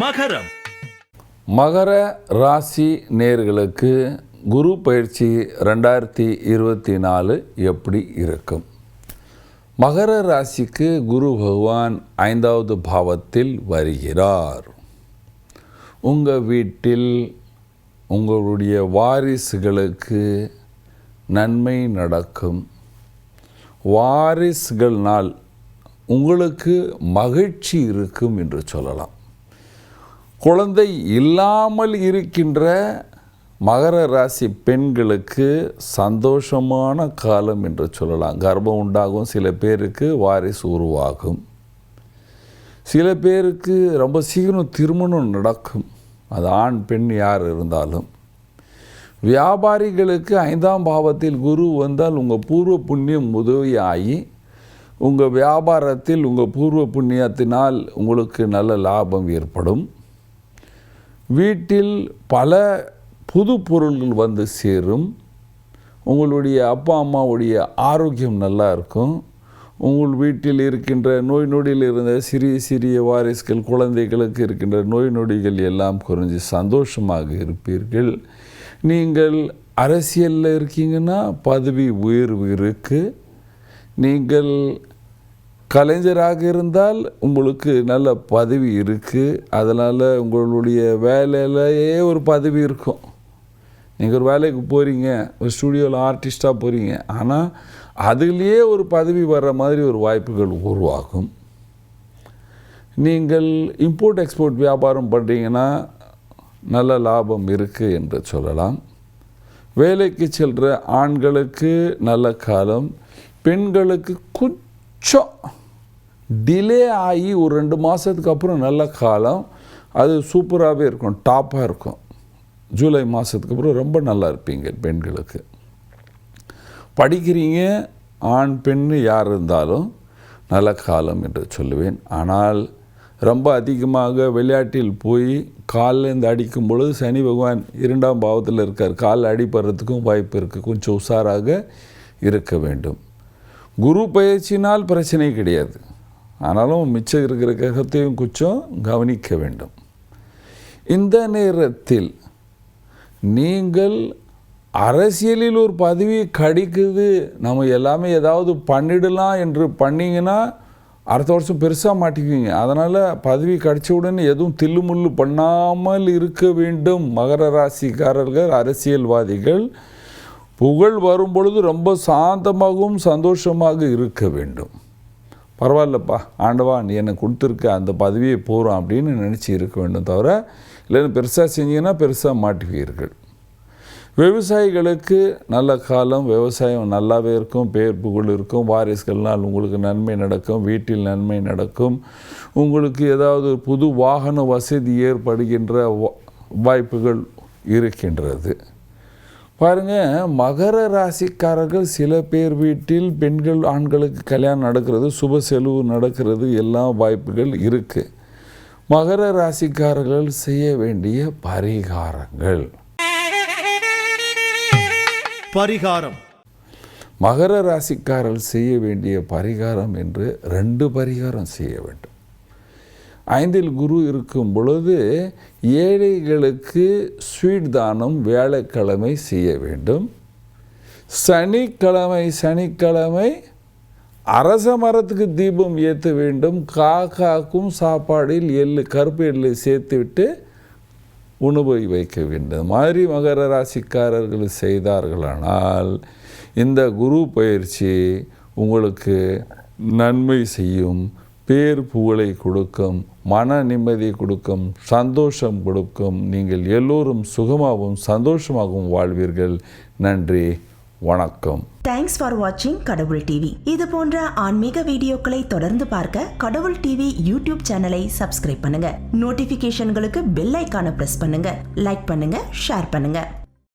மகரம். மகர ராசி நேர்களுக்கு குரு பயிற்சி ரெண்டாயிரத்தி இருபத்தி நாலு எப்படி இருக்கும்? மகர ராசிக்கு குரு பகவான் ஐந்தாவது பாவத்தில் வருகிறார். உங்கள் வீட்டில் உங்களுடைய வாரிசுகளுக்கு நன்மை நடக்கும். வாரிசுகள்னால் உங்களுக்கு மகிழ்ச்சி இருக்கும் என்று சொல்லலாம். குழந்தை இல்லாமல் இருக்கின்ற மகர ராசி பெண்களுக்கு சந்தோஷமான காலம் என்று சொல்லலாம். கர்ப்பம் உண்டாகும் சில பேருக்கு வாரிசு உருவாகும். சில பேருக்கு ரொம்ப சீக்கிரம் திருமணம் நடக்கும். அது ஆண் பெண் யார் இருந்தாலும். வியாபாரிகளுக்கு ஐந்தாம் பாவத்தில் குரு வந்தால் உங்கள் பூர்வ புண்ணியம் உதவியாகி உங்கள் வியாபாரத்தில் உங்கள் பூர்வ புண்ணியத்தினால் உங்களுக்கு நல்ல லாபம் ஏற்படும். வீட்டில் பல புது பொருள்கள் வந்து சேரும். உங்களுடைய அப்பா அம்மாவுடைய ஆரோக்கியம் நல்லா இருக்கும். உங்கள் வீட்டில் இருக்கின்ற நோய் நொடியில் இருந்த சிறிய சிறிய வாரிசுகள் குழந்தைகளுக்கு இருக்கின்ற நோய் நொடிகள் எல்லாம் குறைஞ்சி சந்தோஷமாக இருப்பீர்கள். நீங்கள் அரசியலில் இருக்கீங்கன்னா பதவி உயர்வு இருக்குது நீங்கள் கலைஞராக இருந்தால் உங்களுக்கு நல்ல பதவி இருக்குது அதனால் உங்களுடைய வேலையிலேயே ஒரு பதவி இருக்கும். நீங்கள் ஒரு வேலைக்கு போகிறீங்க ஒரு ஸ்டுடியோவில் ஆர்டிஸ்ட்டாக போகிறீங்க ஆனால் அதுலேயே ஒரு பதவி வர்ற மாதிரி ஒரு வாய்ப்புகள் உருவாகும். நீங்கள் இம்போர்ட் எக்ஸ்போர்ட் வியாபாரம் பண்ணுறீங்கன்னா நல்ல லாபம் இருக்குது என்று சொல்லலாம். வேலைக்கு செல்கிற ஆண்களுக்கு நல்ல காலம் பெண்களுக்கு கொஞ்சம் டிலே ஆகி ஒரு ரெண்டு மாதத்துக்கு அப்புறம் நல்ல காலம். அது சூப்பராகவே இருக்கும் டாப்பாக இருக்கும். ஜூலை மாதத்துக்கு அப்புறம் ரொம்ப நல்லா இருப்பீங்க பெண்களுக்கு. படிக்கிறீங்க ஆண் பெண் யார் இருந்தாலும் நல்ல காலம் என்று சொல்லுவேன். ஆனால் ரொம்ப அதிகமாக விளையாட்டில் போய் கால்லேருந்து அடிக்கும் பொழுது சனி பகவான் இரண்டாம் பாவத்தில் இருக்கார். காலில் அடிப்படுறதுக்கும் வாய்ப்பு இருக்குது கொஞ்சம் உஷாராக இருக்க வேண்டும். குரு பயிற்சினால் பிரச்சனை கிடையாது. ஆனாலும் மிச்சம் இருக்கிற கிரகத்தையும் கொஞ்சம் கவனிக்க வேண்டும். இந்த நேரத்தில் நீங்கள் அரசியலில் ஒரு பதவி கிடைக்குது நம்ம எல்லாமே ஏதாவது பண்ணிடலாம் என்று பண்ணிங்கன்னா அடுத்த வருஷம் பெருசாக மாட்டிக்குவீங்க. அதனால் பதவி கிடைச்ச உடனே எதுவும் தில்லுமுள்ளு பண்ணாமல் இருக்க வேண்டும். மகர ராசிக்காரர்கள் அரசியல்வாதிகள் புகழ் வரும் பொழுது ரொம்ப சாந்தமாகவும் சந்தோஷமாக இருக்க வேண்டும். பரவாயில்லப்பா ஆண்டவா நீ என்னை கொடுத்துருக்க அந்த பதவியை போகிறோம் அப்படின்னு நினச்சி இருக்க வேண்டும் தவிர இல்லைன்னு பெருசாக செஞ்சீங்கன்னா பெருசாக மாட்டுவீர்கள் விவசாயிகளுக்கு நல்ல காலம் விவசாயம் நல்லாவே இருக்கும் பேர் புகழ் இருக்கும் வாரிசுகள்னால் உங்களுக்கு நன்மை நடக்கும் வீட்டில் நன்மை நடக்கும். உங்களுக்கு ஏதாவது புது வாகன வசதி ஏற்படுகின்ற வாய்ப்புகள் இருக்கின்றது. பாருங்க மகர ராசிக்காரர்கள் சில பேர் வீட்டில் பெண்கள் ஆண்களுக்கு கல்யாணம் நடக்கிறது சுப செலவு நடக்கிறது எல்லாம் வாய்ப்புகள் இருக்குது மகர ராசிக்காரர்கள் செய்ய வேண்டிய பரிகாரங்கள். பரிகாரம். மகர ராசிக்காரர்கள் செய்ய வேண்டிய பரிகாரம் என்று ரெண்டு பரிகாரம் செய்ய வேண்டும். ஐந்தில் குரு இருக்கும் பொழுது ஏழைகளுக்கு ஸ்வீட் தானம் வியாழக்கிழமை செய்ய வேண்டும். சனிக்கிழமை சனிக்கிழமை அரச மரத்துக்கு தீபம் ஏற்ற வேண்டும். காக்காக்கும் சாப்பாடில் எள்ளு கருப்பு எள்ளு சேர்த்துவிட்டு உணவை வைக்க வேண்டும். மாதிரி மகர ராசிக்காரர்கள் செய்தார்களானால் இந்த குரு பயிற்சி உங்களுக்கு நன்மை செய்யும். பேர் புகழை கொடுக்கும். மன நிம்மதி கொடுக்கும் சந்தோஷம் கொடுக்கும். நீங்கள் எல்லோரும் சுகமாகவும் சந்தோஷமாகவும் வாழ்வீர்கள். நன்றி வணக்கம். தேங்க்ஸ் ஃபார் வாட்சிங் கடவுள் டிவி இது போன்ற ஆன்மீக வீடியோக்களை தொடர்ந்து பார்க்க கடவுள் டிவி யூடியூப் சேனலை சப்ஸ்கிரைப் பண்ணுங்க. நோட்டிபிகேஷன்களுக்கு பெல் ஐக்கான பிரஸ் பண்ணுங்க. லைக் பண்ணுங்க ஷேர் பண்ணுங்க.